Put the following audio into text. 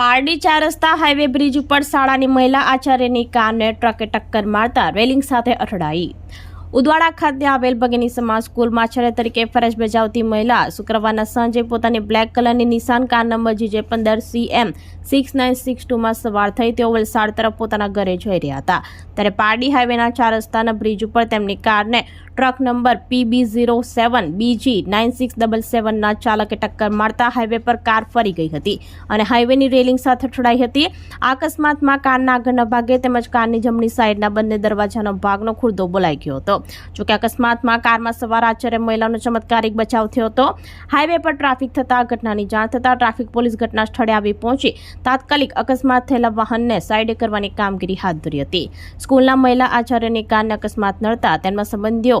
પારડી ચાર રસ્તા highway bridge ઉપર શાળાની મહિલા આચાર્યની કારને ટ્રકે ટક્કર મારતા રેલિંગ સાથે અથડાઈ. ઉદવાડા ખાતે આવેલ ભગીની સમાજ સ્કૂલમાં આચાર્ય તરીકે ફરજ બજાવતી મહિલા શુક્રવારના સાંજે પોતાની બ્લેક કલરની નિશાન કાર નંબર જીજે પંદર C M six nine six ટુમાં સવાર થઈ તેઓ વલસાડ તરફ પોતાના ઘરે જઈ રહ્યા હતા. ત્યારે પારડી હાઈવેના ચાર રસ્તાના બ્રિજ ઉપર તેમની કારને truck number PB zero seven બીજી નાઇન સિક્સ ડબલ સેવનના ચાલકે ટક્કર મારતા હાઈવે પર કાર ફરી ગઈ હતી અને હાઈવેની રેલિંગ સાથે અથડાઈ હતી. આ અકસ્માતમાં કારના આગળના ભાગે તેમજ કારની જમણી સાઈડના બંને દરવાજાનો ભાગનો ખુરદો બોલાઈ ગયો હતો. જોકે અકસ્માતમાં કારમાં સવાર આચાર્ય મહિલાનો ચમત્કારિક બચાવ થયો હતો. હાઈવે પર ટ્રાફિક થતાં ઘટનાની જાણ થતાં ટ્રાફિક પોલીસ ઘટના સ્થળે આવી પહોંચી. તાત્કાલિક અકસ્માત થયેલા વાહનને સાઈડે કરવાની કામગીરી હાથ ધરી હતી. સ્કૂલના મહિલા આચાર્યની કારને અકસ્માત નડતા તેમના સંબંધીઓ